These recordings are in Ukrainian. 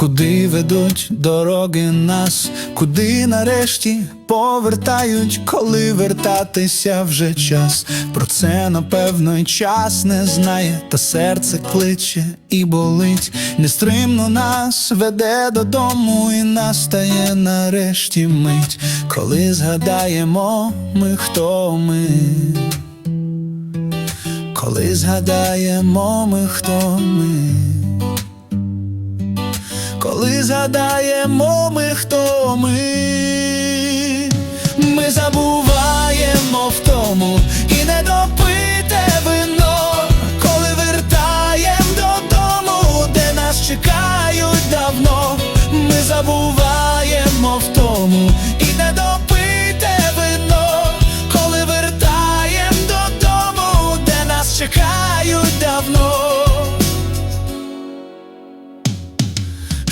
Куди ведуть дороги нас, куди нарешті повертають, коли вертатися вже час. Про це напевно й час не знає, та серце кличе і болить. Нестримно нас веде додому, і настає нарешті мить, коли згадаємо ми, хто ми. Коли згадаємо ми, хто ми. Коли згадаємо ми, хто ми, ми забуваємо в тому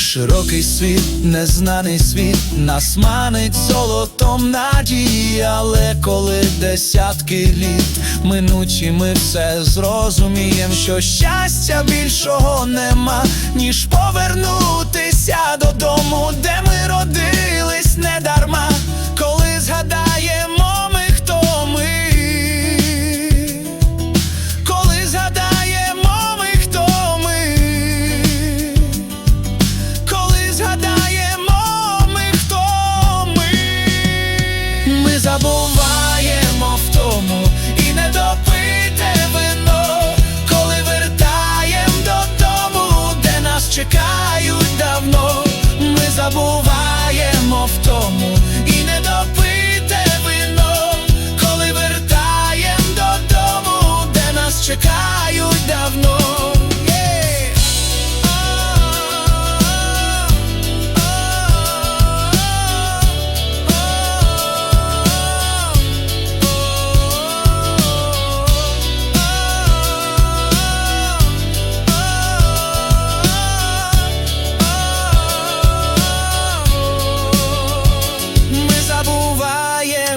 Широкий світ, незнаний світ, нас манить золотом надії, але коли десятки літ минучі, ми все зрозумієм, що щастя більшого нема, ніж повернутися додому, де ми родились ми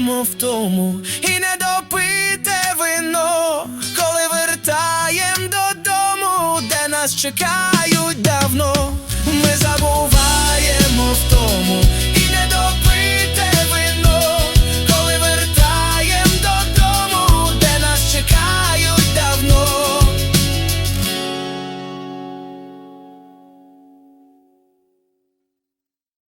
забуваємо в тому. І не допите вино, коли вертаєм додому, де нас чекають